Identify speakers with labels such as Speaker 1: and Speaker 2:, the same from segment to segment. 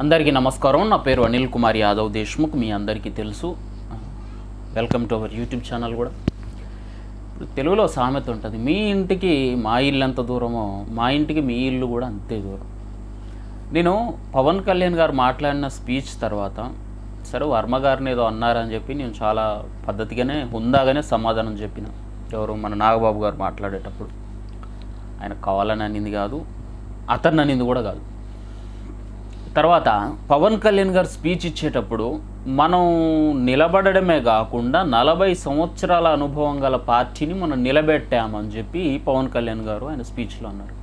Speaker 1: అందరికీ నమస్కారం. నా పేరు అనిల్ కుమార్ యాదవ్ దేశ్ముఖ్. మీ అందరికీ తెలుసు. Welcome to our YouTube channel కూడా. ఇప్పుడు తెలుగులో సామెత ఉంటుంది. మీ ఇంటికి మా ఇల్లు ఎంత దూరమో మా ఇంటికి మీ ఇల్లు కూడా అంతే దూరం. నేను పవన్ కళ్యాణ్ గారు మాట్లాడిన స్పీచ్ తర్వాత సరే వర్మ గారిని ఏదో అన్నారని చెప్పి నేను చాలా పద్ధతిగానే హుందాగానే సమాధానం చెప్పిన. ఎవరు? మన నాగబాబు గారు మాట్లాడేటప్పుడు. ఆయన కావాలని అనింది కాదు అతన్ని అనింది కూడా కాదు. తర్వాత పవన్ కళ్యాణ్ గారు స్పీచ్ ఇచ్చేటప్పుడు మనం నిలబడడమే కాకుండా నలభై సంవత్సరాల అనుభవం గల పార్టీని మనం నిలబెట్టామని చెప్పి పవన్ కళ్యాణ్ గారు ఆయన స్పీచ్లో అన్నారు.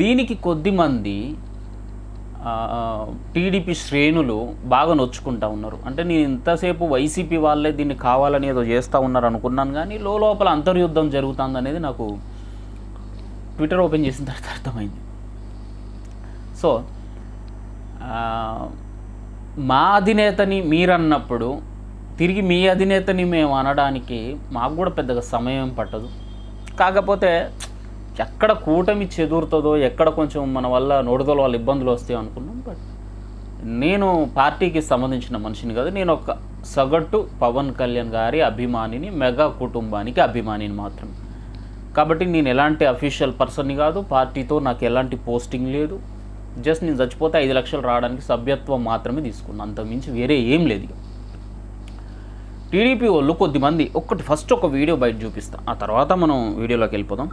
Speaker 1: దీనికి కొద్దిమంది టీడీపీ శ్రేణులు బాగా నొచ్చుకుంటా ఉన్నారు. అంటే నేను ఇంతసేపు వైసీపీ వాళ్ళే దీన్ని కావాలని ఏదో చేస్తూ ఉన్నారు అనుకున్నాను కానీ లోపల అంతర్యుద్ధం జరుగుతుంది అనేది నాకు ట్విట్టర్ ఓపెన్ చేసిన తర్వాత అర్థమైంది. సో మా అధినేతని మీరన్నప్పుడు తిరిగి మీ అధినేతని మేము అనడానికి మాకు కూడా పెద్దగా సమయం పట్టదు. కాకపోతే ఎక్కడ కూటమి చెదురుతుందో ఎక్కడ కొంచెం మన వల్ల నోడుదల వాళ్ళ ఇబ్బందులు వస్తాయి అనుకున్నాం బట్ నేను పార్టీకి సంబంధించిన మనిషిని కాదు నేను ఒక సగటు పవన్ కళ్యాణ్ గారి అభిమానిని మెగా కుటుంబానికి అభిమానిని మాత్రమే కాబట్టి నేను ఎలాంటి అఫీషియల్ పర్సన్ని కాదు పార్టీతో నాకు ఎలాంటి పోస్టింగ్ లేదు. జస్ట్ నేను చచ్చిపోతే ఐదు లక్షలు రావడానికి సభ్యత్వం మాత్రమే తీసుకున్నాను అంతకుమించి వేరే ఏం లేదు టీడీపీ వాళ్ళు కొద్దిమంది ఒక్కటి ఫస్ట్ ఒక వీడియో బయట చూపిస్తా. ఆ తర్వాత మనం వీడియోలోకి వెళ్ళిపోదాం.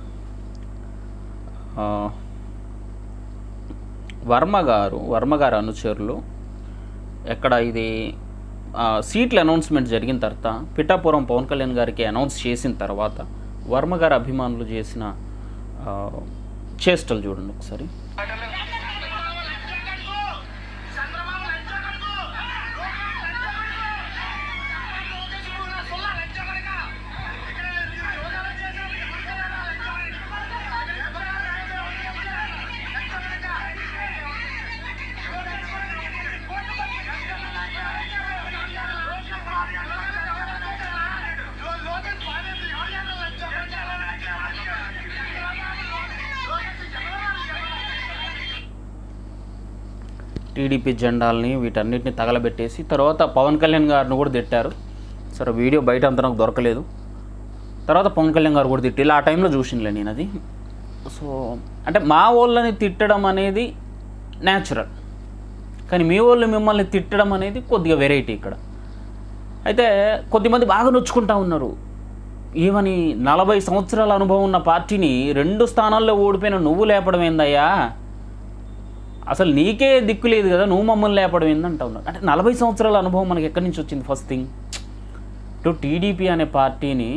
Speaker 1: వర్మ గారు వర్మ గారు అనుచరులు ఎక్కడ ఇది సీట్ల అనౌన్స్మెంట్ జరిగిన తర్వాత పిఠాపురం పవన్ కళ్యాణ్ గారికి అనౌన్స్ చేసిన తర్వాత వర్మగారు అభిమానులు చేసిన చేష్టలు చూడండి ఒకసారి. టీడీపీ జెండాల్ని వీటన్నిటిని తగలబెట్టేసి తర్వాత పవన్ కళ్యాణ్ గారిని కూడా తిట్టారు. సరే వీడియో బయట అంత నాకు దొరకలేదు. తర్వాత పవన్ కళ్యాణ్ గారు కూడా తిట్టి ఆ టైంలో చూసిందిలే నేను అది. సో అంటే మా వాళ్ళని తిట్టడం అనేది న్యాచురల్ కానీ మీ వాళ్ళు మిమ్మల్ని తిట్టడం అనేది కొద్దిగా వెరైటీ ఇక్కడ. అయితే కొద్దిమంది బాగా నొచ్చుకుంటా ఉన్నారు. ఏమని నలభై సంవత్సరాల అనుభవం ఉన్న పార్టీని రెండు స్థానాల్లో ఓడిపోయిన నువ్వు లేపడం ఏందయ్యా? అసలు నీకే దిక్కు లేదు కదా నువ్వు మమ్మల్ని లేపడం ఏందంటా అంటే నలభై సంవత్సరాల అనుభవం మనకి ఎక్కడి నుంచి వచ్చింది ఫస్ట్ థింగ్ ఇటు టీడీపీ అనే పార్టీని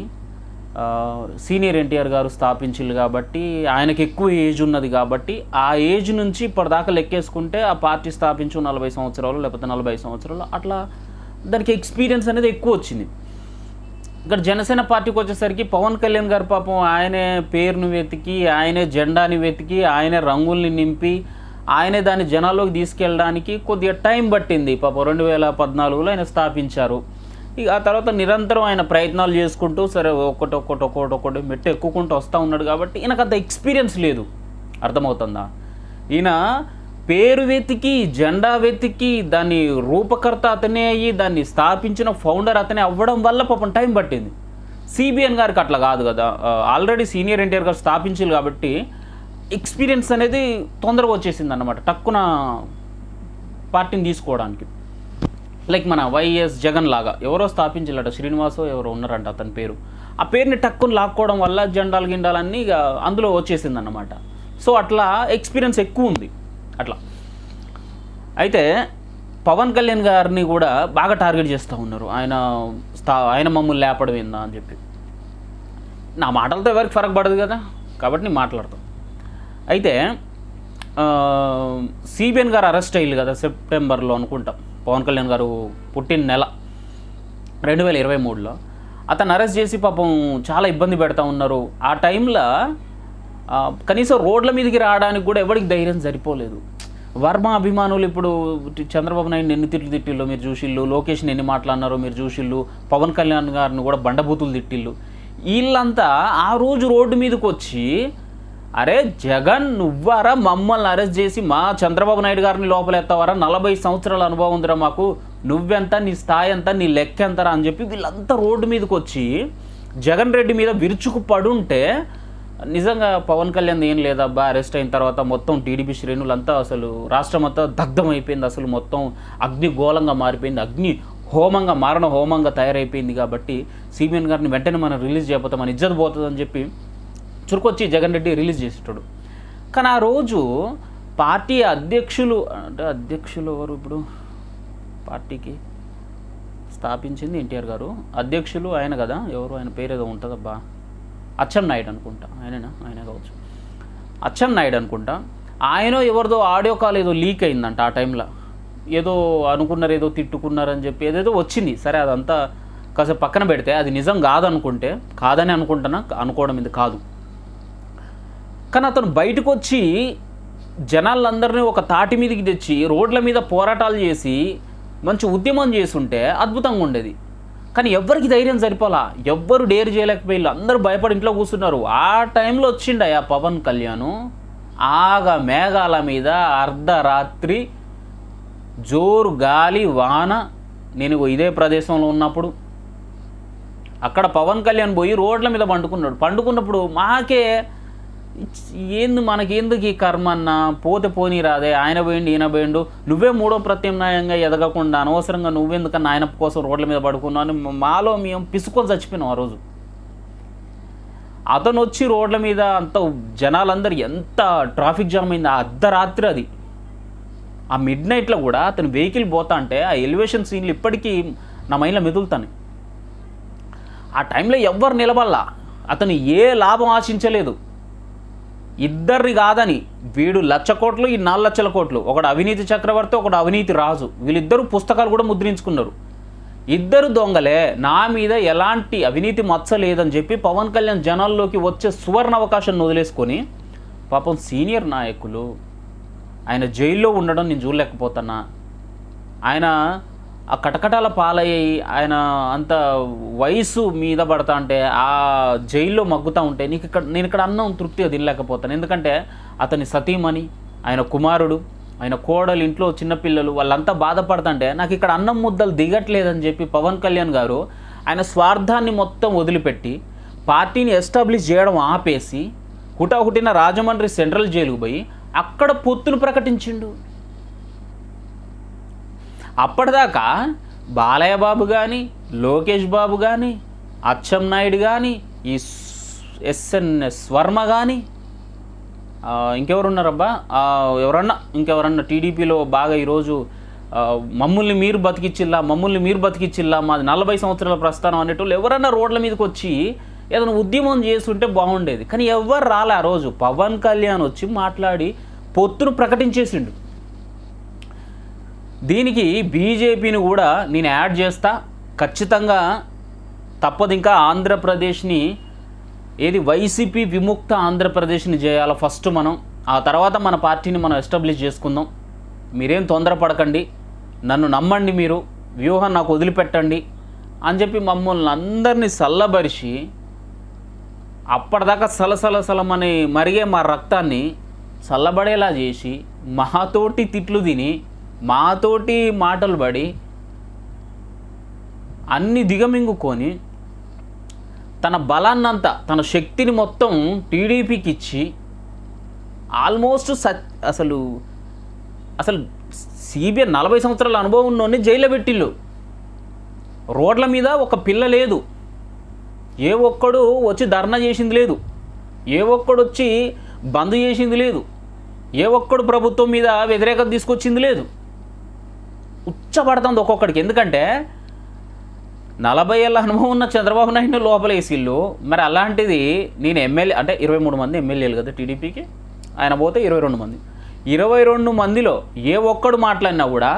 Speaker 1: సీనియర్ ఎన్టీఆర్ గారు స్థాపించారు కాబట్టి ఆయనకి ఎక్కువ ఏజ్ ఉన్నది కాబట్టి ఆ ఏజ్ నుంచి ఇప్పటిదాకా లెక్కేసుకుంటే ఆ పార్టీ స్థాపించు నలభై సంవత్సరాలు లేకపోతే నలభై సంవత్సరాలు అట్లా దానికి ఎక్స్పీరియన్స్ అనేది ఎక్కువ వచ్చింది. ఇక్కడ జనసేన పార్టీకి వచ్చేసరికి పవన్ కళ్యాణ్ గారు పాపం ఆయనే పేరును వెతికి ఆయనే జెండాని వెతికి ఆయనే రంగుల్ని నింపి ఆయనే దాన్ని జనాల్లోకి తీసుకెళ్ళడానికి కొద్దిగా టైం పట్టింది. పాపం రెండు వేల పద్నాలుగులో ఆయన స్థాపించారు. ఇక ఆ తర్వాత నిరంతరం ఆయన ప్రయత్నాలు చేసుకుంటూ సరే ఒక్కటి ఒక్కటి ఒక్కటి ఒక్కటి మెట్టు ఎక్కుకుంటూ వస్తూ ఉన్నాడు కాబట్టి ఈయనకు అంత ఎక్స్పీరియన్స్ లేదు. అర్థమవుతుందా? ఈయన పేరు వెతికి జెండా వెతికి దాన్ని రూపకర్త అతనే అయ్యి దాన్ని స్థాపించిన ఫౌండర్ అతనే అవ్వడం వల్ల పాపం టైం పట్టింది. సిబిఎన్ గారికి అట్లా కాదు కదా. ఆల్రెడీ సీనియర్ ఎన్టీఆర్ గారు స్థాపించారు కాబట్టి ఎక్స్పీరియన్స్ అనేది తొందరగా వచ్చేసింది అన్నమాట టక్కున పార్టీని తీసుకోవడానికి. లైక్ మన వైఎస్ జగన్ లాగా ఎవరో స్థాపించాలట శ్రీనివాసో ఎవరో ఉన్నారంట అతని పేరు. ఆ పేరుని టక్కుని లాక్కోవడం వల్ల జెండాలు గిండాలన్నీ ఇక అందులో వచ్చేసింది అన్నమాట సో అట్లా ఎక్స్పీరియన్స్ ఎక్కువ ఉంది అట్లా. అయితే పవన్ కళ్యాణ్ గారిని కూడా బాగా టార్గెట్ చేస్తూ ఉన్నారు. ఆయన స్థా ఆయన మమ్మల్ని లేపడం ఏందా అని చెప్పి. నా మాటలతో ఎవరికి ఫరక్ పడదు కదా కాబట్టి నేను మాట్లాడతాను అయితే సిబిఎన్ గారు అరెస్ట్ అయ్యారు కదా సెప్టెంబర్లో అనుకుంటాం. పవన్ కళ్యాణ్ గారు పుట్టిన నెల రెండు వేల ఇరవై మూడులో. అతను అరెస్ట్ చేసి పాపం చాలా ఇబ్బంది పెడతా ఉన్నారు. ఆ టైంలో కనీసం రోడ్ల మీదకి రావడానికి కూడా ఎవరికి ధైర్యం సరిపోలేదు. వర్మ అభిమానులు ఇప్పుడు చంద్రబాబు నాయుడు ఎన్ని తిట్లు తిట్టిల్లు మీరు చూసిళ్ళు లోకేష్ని ఎన్ని మాట్లాడినారో మీరు చూసిళ్ళు పవన్ కళ్యాణ్ గారిని కూడా బండబూతులు తిట్టిళ్ళు వీళ్ళంతా ఆ రోజు రోడ్డు మీదకి వచ్చి అరే జగన్ నువ్వారా మమ్మల్ని అరెస్ట్ చేసి మా చంద్రబాబు నాయుడు గారిని లోపలెత్తావారా నలభై సంవత్సరాల అనుభవం ఉందిరా మాకు. నువ్వెంత నీ స్థాయి ఎంత నీ లెక్క ఎంతరా అని చెప్పి వీళ్ళంతా రోడ్డు మీదకి వచ్చి జగన్ రెడ్డి మీద విరుచుకు పడుంటే నిజంగా పవన్ కళ్యాణ్ ఏం లేదబ్బా అరెస్ట్ అయిన తర్వాత మొత్తం టీడీపీ శ్రేణులంతా అసలు రాష్ట్రం అంతా దగ్ధం అయిపోయింది అసలు మొత్తం అగ్ని గోళంగా మారిపోయింది. అగ్ని హోమంగా మారణ హోమంగా తయారైపోయింది కాబట్టి సిబిఎన్ గారిని వెంటనే మనం రిలీజ్ చేయకపోతే మన ఇజ్జత పోతుందని చెప్పి చురుకొచ్చి జగన్ రెడ్డి రిలీజ్ చేసేటాడు. కానీ ఆ రోజు పార్టీ అధ్యక్షులు అంటే అధ్యక్షులు ఎవరు ఇప్పుడు? పార్టీకి స్థాపించింది ఎన్టీఆర్ గారు. అధ్యక్షులు ఆయన కదా ఎవరు? ఆయన పేరు ఏదో ఉంటుందబ్బా. అచ్చం నాయుడు అనుకుంటా. ఆయననా? ఆయన కావచ్చు. అచ్చం నాయుడు అనుకుంటా. ఆయన ఎవరిదో ఆడియో కాల్ ఏదో లీక్ అయిందంట ఆ టైంలో. ఏదో అనుకున్నారు ఏదో తిట్టుకున్నారని చెప్పి ఏదేదో వచ్చింది. సరే అదంతా కాసేపు పక్కన పెడితే అది నిజం కాదనుకుంటే కాదని అనుకుంటున్నా అనుకోవడం ఇది కాదు. కానీ అతను బయటకు వచ్చి జనాలందరినీ ఒక తాటి మీదకి తెచ్చి రోడ్ల మీద పోరాటాలు చేసి మంచి ఉద్యమం చేస్తుంటే అద్భుతంగా ఉండేది. కానీ ఎవ్వరికి ధైర్యం సరిపోలా. ఎవ్వరు డేర్ చేయలేకపోయారు అందరూ భయపడి ఇంట్లో కూర్చున్నారు. ఆ టైంలో వచ్చిండయా పవన్ కళ్యాణ్ ఆగ మేఘాల మీద అర్ధరాత్రి జోరు గాలి వాన. నేను ఇదే ప్రదేశంలో ఉన్నప్పుడు అక్కడ పవన్ కళ్యాణ్ పోయి రోడ్ల మీద పండుకున్నాడు. పండుకున్నప్పుడు మాకే ఏంది మనకేందుకు ఈ కర్మ అన్న? పోతే పోనీ రాదే ఆయన పోయిండు ఈయన పోయిండు. నువ్వే మూడో ప్రత్యామ్నాయంగా ఎదగకుండా అనవసరంగా నువ్వెందుకన్నా ఆయన కోసం రోడ్ల మీద పడుకున్నావు అని మాలో మేము పిసుకొని చచ్చిపోయినాం ఆ రోజు. అతను వచ్చి రోడ్ల మీద అంత జనాలందరూ ఎంత ట్రాఫిక్ జామ్ అయింది ఆ అర్ధరాత్రి అది. ఆ మిడ్ నైట్లో కూడా అతను వెహికల్ పోతా అంటే ఆ ఎలివేషన్ సీన్లు ఇప్పటికీ నా మైండ్లో మెదులుతాను. ఆ టైంలో ఎవ్వరు నిలబడలా. అతను ఏ లాభం ఆశించలేదు. ఇద్దరిని కాదని వీడు లక్ష కోట్లు ఈ నాలుగు లక్షల కోట్లు. ఒకడు అవినీతి చక్రవర్తి ఒకడు అవినీతి రాజు. వీళ్ళిద్దరూ పుస్తకాలు కూడా ముద్రించుకున్నారు. ఇద్దరు దొంగలే నా మీద ఎలాంటి అవినీతి మచ్చ లేదని చెప్పి పవన్ కళ్యాణ్ జనాల్లోకి వచ్చే సువర్ణ అవకాశాన్ని వదిలేసుకొని పాపం సీనియర్ నాయకులు ఆయన జైల్లో ఉండడం నేను చూడలేకపోతున్నా. ఆయన ఆ కటకటాల పాలయ్యి ఆయన అంత వయసు మీద పడతా అంటే ఆ జైల్లో మగ్గుతూ ఉంటే నీకు ఇక్కడ నేను ఇక్కడ అన్నం తృప్తిగా తినలేకపోతాను. ఎందుకంటే అతని సతీమణి ఆయన కుమారుడు ఆయన కోడలు ఇంట్లో చిన్నపిల్లలు వాళ్ళంతా బాధపడుతుంటే నాకు ఇక్కడ అన్నం ముద్దలు దిగట్లేదని చెప్పి పవన్ కళ్యాణ్ గారు ఆయన స్వార్థాన్ని మొత్తం వదిలిపెట్టి పార్టీని ఎస్టాబ్లిష్ చేయడం ఆపేసి హుటాహుటిన రాజమండ్రి సెంట్రల్ జైలుకు పోయి అక్కడ పొత్తును ప్రకటించిండు. అప్పటిదాకా బాలయ్య బాబు కానీ లోకేష్ బాబు కానీ అచ్చం నాయుడు కానీ ఈ ఎస్ఎన్ఎస్ వర్మ కానీ ఇంకెవరున్నారబ్బా? ఎవరన్నా ఇంకెవరన్నా టీడీపీలో బాగా ఈరోజు మమ్మల్ని మీరు బతికిచ్చిల్లా మమ్మల్ని మీరు బతికిచ్చిల్లా మాది నలభై సంవత్సరాల ప్రస్థానం అనేటోళ్ళు ఎవరన్నా రోడ్ల మీదకి వచ్చి ఏదైనా ఉద్యమం చేస్తుంటే బాగుండేది. కానీ ఎవరు రాలే ఆ రోజు. పవన్ కళ్యాణ్ వచ్చి మాట్లాడి పొత్తును ప్రకటించేసిండు. దీనికి బీజేపీని కూడా నేను యాడ్ చేస్తా. ఖచ్చితంగా తప్పదు ఇంకా ఆంధ్రప్రదేశ్ని ఏది వైసీపీ విముక్త ఆంధ్రప్రదేశ్ని చేయాలి ఫస్ట్ మనం. ఆ తర్వాత మన పార్టీని మనం ఎస్టాబ్లిష్ చేసుకుందాం. మీరేం తొందరపడకండి. నన్ను నమ్మండి మీరు. వ్యూహం నాకు వదిలిపెట్టండి అని చెప్పి మమ్మల్ని అందరినీ చల్లబరిచి అప్పటిదాకా సలసలసలమని మరిగే మా రక్తాన్ని చల్లబడేలా చేసి మహాతోటి తిట్లు తిని మాతోటి మాటలు పడి అన్ని దిగమింగుకొని తన బలాన్నంతా తన శక్తిని మొత్తం టీడీపీకి ఇచ్చి ఆల్మోస్ట్ సత్ అసలు అసలు సిబిఐ నలభై సంవత్సరాల అనుభవం ఉన్నోని జైల్లో పెట్టిళ్ళు. రోడ్ల మీద ఒక పిల్ల లేదు. ఏ ఒక్కడు వచ్చి ధర్నా చేసింది లేదు. ఏ ఒక్కడు వచ్చి బంద్ చేసింది లేదు. ఏ ఒక్కడు ప్రభుత్వం మీద వ్యతిరేకత తీసుకొచ్చింది లేదు. ఉచ్చపడుతుంది ఒక్కొక్కడికి. ఎందుకంటే నలభై ఏళ్ళ అనుభవం ఉన్న చంద్రబాబు నాయుడు లోపల వేసిళ్ళు మరి అలాంటిది నేను ఎమ్మెల్యే అంటే ఇరవై మూడు మంది ఎమ్మెల్యేలు కదా టీడీపీకి. ఆయన పోతే ఇరవై రెండు మంది. ఇరవై రెండు మందిలో ఏ ఒక్కడు మాట్లాడినా కూడా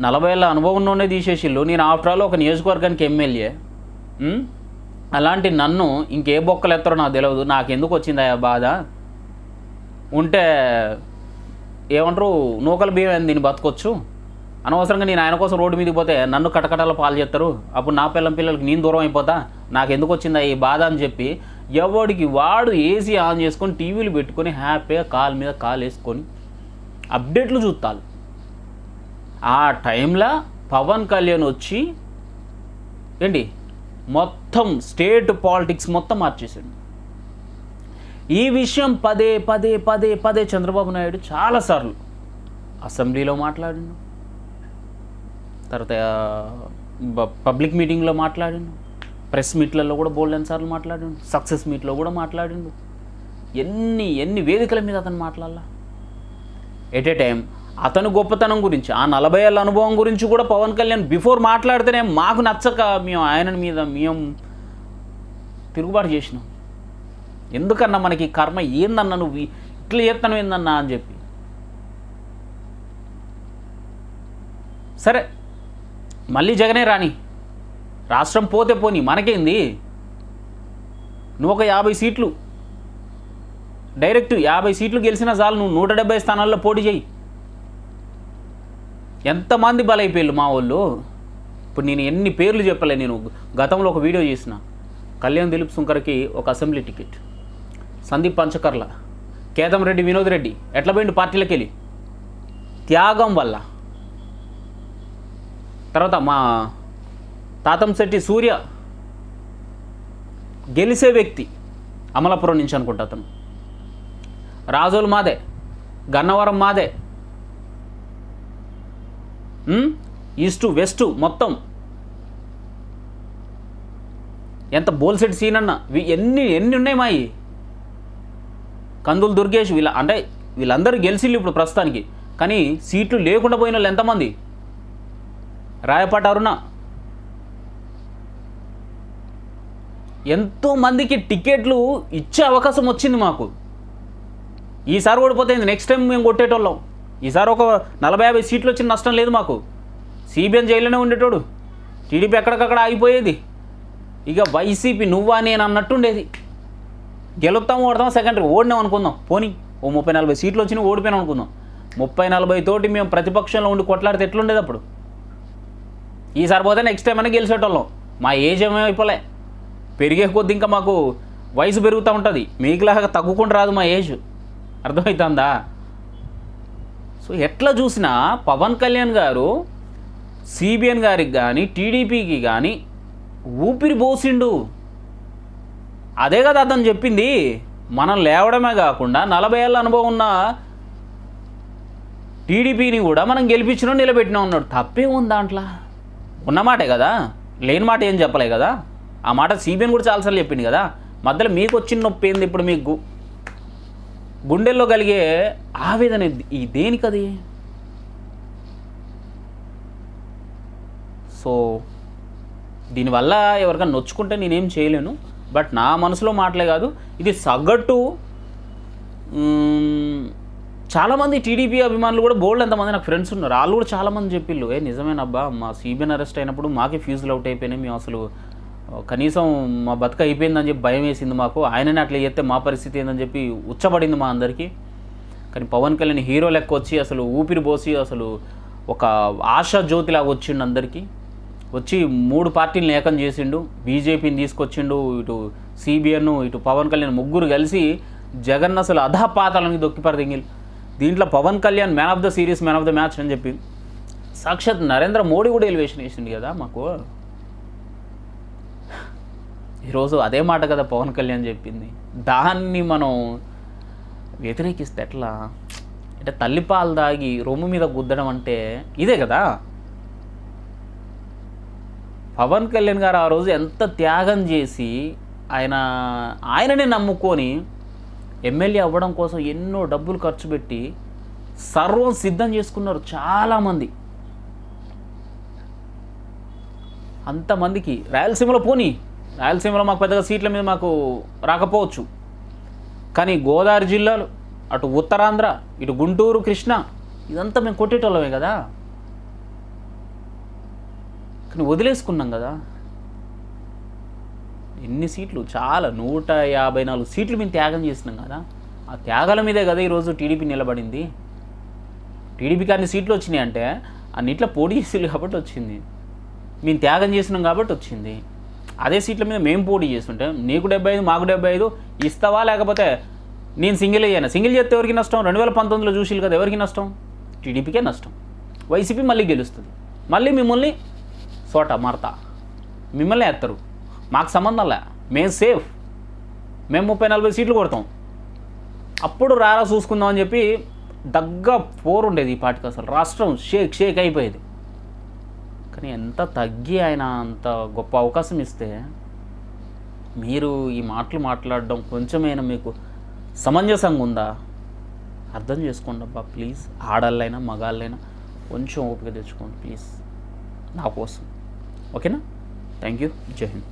Speaker 1: నలభై ఏళ్ళ అనుభవం తీసేసిళ్ళు నేను ఆఫ్టర్ ఆల్ ఒక నియోజకవర్గానికి ఎమ్మెల్యే. అలాంటి నన్ను ఇంకే బొక్కలు ఎత్తారో నాకు తెలియదు నాకు ఎందుకు వచ్చింది బాధ? ఉంటే ఏమంటారు నూకల బియ్యం ఏంది దీన్ని బతకొచ్చు? అనవసరంగా నేను ఆయన కోసం రోడ్డు మీదకి పోతే నన్ను కటకటాల పాలు చేస్తారు. అప్పుడు నా పిల్లం పిల్లలకి నేను దూరం అయిపోతా? నాకు ఎందుకు వచ్చిందా ఈ బాధ అని చెప్పి ఎవడికి వాడు ఏసీ ఆన్ చేసుకొని టీవీలు పెట్టుకొని హ్యాపీగా కాల్ మీద కాలు వేసుకొని అప్డేట్లు చూస్తాను ఆ టైంలో పవన్ కళ్యాణ్ వచ్చి ఏంటి? మొత్తం స్టేట్ పాలిటిక్స్ మొత్తం మార్చేసాడు. ఈ విషయం పదే పదే పదే పదే చంద్రబాబు నాయుడు చాలాసార్లు అసెంబ్లీలో మాట్లాడిండు. తర్వాత పబ్లిక్ మీటింగ్లో మాట్లాడిండు. ప్రెస్ మీట్లలో కూడా బోల్డెన్ సార్లు మాట్లాడిండు. సక్సెస్ మీట్లో కూడా మాట్లాడిండు. ఎన్ని ఎన్ని వేదికల మీద అతను మాట్లాడాల? ఎట్ ఏ టైం అతను గొప్పతనం గురించి ఆ నలభై ఏళ్ళ అనుభవం గురించి కూడా పవన్ కళ్యాణ్ బిఫోర్ మాట్లాడితేనే మాకు నచ్చక మేము ఆయన మీద మేము తిరుగుబాటు చేసినాం. ఎందుకన్నా మనకి కర్మ ఏందన్నా నువ్వు ఇట్లా చేస్తాను ఏందన్నా అని చెప్పి. సరే మళ్ళీ జగనే రాని రాష్ట్రం పోతే పోని మనకేంది? నువ్వు ఒక యాభై సీట్లు డైరెక్ట్ యాభై సీట్లు గెలిచినా చాలు నువ్వు నూట డెబ్బై స్థానాల్లో పోటీ చేయి. ఎంతమంది బలైపోయారు మా వాళ్ళు? ఇప్పుడు నేను ఎన్ని పేర్లు చెప్పలే నేను గతంలో ఒక వీడియో చేసిన. కళ్యాణ్ దిలీప్ సుంకర్కి ఒక అసెంబ్లీ టికెట్. సందీప్ పంచకర్ల కేతం రెడ్డి వినోద్ రెడ్డి ఎట్లా పోయిండు పార్టీలకు వెళ్ళి త్యాగం వల్ల. తర్వాత మా తాతంశెట్టి సూర్య గెలిసే వ్యక్తి అమలాపురం నుంచి అనుకుంటా అతను. రాజోలు మాదే గన్నవరం మాదే. ఈస్ట్ ఈస్టు వెస్ట్ మొత్తం. ఎంత బోల్సెట్ సీన్ అన్న? ఎన్ని ఎన్ని ఉన్నాయి మాయి? కందులు దుర్గేష్ వీళ్ళ అంటే వీళ్ళందరూ గెలిచిళ్ళు ఇప్పుడు ప్రస్తుతానికి. కానీ సీట్లు లేకుండా పోయిన వాళ్ళు ఎంతమంది? రాయపాట అరుణ. ఎంతోమందికి టికెట్లు ఇచ్చే అవకాశం వచ్చింది మాకు. ఈసారి ఓడిపోతే నెక్స్ట్ టైం మేము కొట్టేటోళ్ళం. ఈసారి ఒక నలభై యాభై సీట్లు వచ్చిన నష్టం లేదు మాకు. సిబిఎన్ జైల్లోనే ఉండేటోడు. టీడీపీ ఎక్కడికక్కడ ఆగిపోయేది. ఇక వైసీపీ నువ్వా నేను అన్నట్టుండేది. గెలుస్తాం ఓడతాం సెకండరీ ఓడినాం అనుకుందాం. పోనీ ఓ ముప్పై నలభై సీట్లు వచ్చినా ఓడిపోయినాం అనుకుందాం. ముప్పై నలభై తోటి మేము ప్రతిపక్షంలో ఉండి కొట్లాడితే ఎట్లుండేది అప్పుడు? ఈసారి పోతే నెక్స్ట్ టైం అయినా గెలిచేటోళ్ళం. మా ఏజ్ ఏమైపోలే పెరిగే కొద్ది ఇంకా మాకు వయసు పెరుగుతూ ఉంటుంది. మీకులాగా తగ్గుకుండా రాదు మా ఏజ్ అర్థమవుతుందా సో ఎట్లా చూసినా పవన్ కళ్యాణ్ గారు సిబిఎన్ గారికి కానీ టీడీపీకి కానీ ఊపిరి పోసిండు. అదే కదా అతను చెప్పింది. మనం లేవడమే కాకుండా నలభై ఏళ్ళ అనుభవం ఉన్న టీడీపీని కూడా మనం గెలిపించినాం నిలబెట్టినా ఉన్నాడు తప్పే ఉంది దాంట్లో? ఉన్నమాటే కదా? లేని మాట ఏం చెప్పలే కదా? ఆ మాట సీబీఎన్ కూడా చాలాసార్లు చెప్పింది కదా? మధ్యలో మీకు వచ్చిన నొప్పి ఏంది ఇప్పుడు మీకు? గుండెల్లో కలిగే ఆవేదన ఇది- ఈ దేనికది? సో దీనివల్ల ఎవరికైనా నొచ్చుకుంటే నేనేం చేయలేను. బట్ నా మనసులో మాటలే కాదు ఇది సగటు చాలామంది టీడీపీ అభిమానులు కూడా బోల్డ్ ఎంతమంది నాకు ఫ్రెండ్స్ ఉన్నారు. వాళ్ళు కూడా చాలామంది చెప్పిళ్ళు ఏ నిజమేనబ్బా మా సీబీఎన్ అరెస్ట్ అయినప్పుడు మాకే ఫ్యూజులు అవుట్ అయిపోయినాయి మేము అసలు కనీసం మా బతుక అయిపోయిందని చెప్పి భయం వేసింది మాకు. ఆయననే అట్లా చేస్తే మా పరిస్థితి ఏందని చెప్పి ఉచ్చబడింది మా అందరికీ. కానీ పవన్ కళ్యాణ్ హీరో లెక్క వచ్చి అసలు ఊపిరి పోసి అసలు ఒక ఆశా జ్యోతిలాగా వచ్చిండు అందరికీ. వచ్చి మూడు పార్టీలను ఏకం చేసిండు బీజేపీని తీసుకొచ్చిండు ఇటు సిబిఎన్ ఇటు పవన్ కళ్యాణ్ ముగ్గురు కలిసి జగన్ అసలు అధపాతాలని దొక్కిపరదింగిల్ దీంట్లో Pawan Kalyan man of the series man of the match అని చెప్పి. సాక్షాత్ నరేంద్ర మోడీ కూడా ఎలివేషన్ వేసిండు కదా మాకు. ఈరోజు అదే మాట కదా పవన్ కళ్యాణ్ చెప్పింది. దాన్ని మనం వ్యతిరేకిస్తే ఎట్లా? అంటే తల్లిపాలు దాగి రొమ్ము మీద గుద్దడం అంటే ఇదే కదా? పవన్ కళ్యాణ్ గారు ఆ రోజు ఎంత త్యాగం చేసి ఆయన ఆయననే నమ్ముకొని ఎమ్మెల్యే అవ్వడం కోసం ఎన్నో డబ్బులు ఖర్చు పెట్టి సర్వం సిద్ధం చేసుకున్నారు చాలామంది. అంతమందికి రాయలసీమలో పోనీ రాయలసీమలో మాకు పెద్దగా సీట్ల మీద మాకు రాకపోవచ్చు. కానీ గోదావరి జిల్లాలు అటు ఉత్తరాంధ్ర ఇటు గుంటూరు కృష్ణ ఇదంతా మేము కొట్టేటోళ్ళమే కదా. కానీ వదిలేసుకున్నాం కదా. ఎన్ని సీట్లు? చాలా నూట యాభై నాలుగు సీట్లు మేము త్యాగం చేసినాం కదా. ఆ త్యాగాల మీదే కదా ఈరోజు టీడీపీ నిలబడింది. టీడీపీకి అన్ని సీట్లు వచ్చినాయి అంటే అన్నిట్లో పోటీ చేసేది కాబట్టి వచ్చింది. మేము త్యాగం చేసినాం కాబట్టి వచ్చింది. అదే సీట్ల మీద మేము పోటీ చేస్తుంటే నీకు డెబ్బై ఐదు మాకు డెబ్బై ఐదు ఇస్తావా? లేకపోతే నేను సింగిల్ అయ్యాను? సింగిల్ చేస్తే ఎవరికి నష్టం? రెండు వేల పంతొమ్మిదిలో చూసి కదా ఎవరికి నష్టం? టీడీపీకే నష్టం. వైసీపీ మళ్ళీ గెలుస్తుంది. మళ్ళీ మిమ్మల్ని చోట మరత. మిమ్మల్ని ఎత్తరు. మాకు సంబంధంలే మేము సేఫ్. మేము ముప్పై నలభై సీట్లు కొడతాం. అప్పుడు రారా చూసుకుందాం అని చెప్పి దగ్గ పోరు ఉండేది ఈ పాటికి అసలు. రాష్ట్రం షేక్ షేక్ అయిపోయేది. కానీ ఎంత తగ్గి ఆయన అంత గొప్ప అవకాశం ఇస్తే మీరు ఈ మాటలు మాట్లాడడం కొంచెమైనా మీకు సమంజసంగా ఉందా? అర్థం చేసుకోండి అబ్బా ప్లీజ్. ఆడళ్ళైనా మగాళ్ళైనా కొంచెం ఓపిక తెచ్చుకోండి ప్లీజ్. నా కోసం. ओके ना थैंक यू जय हिंद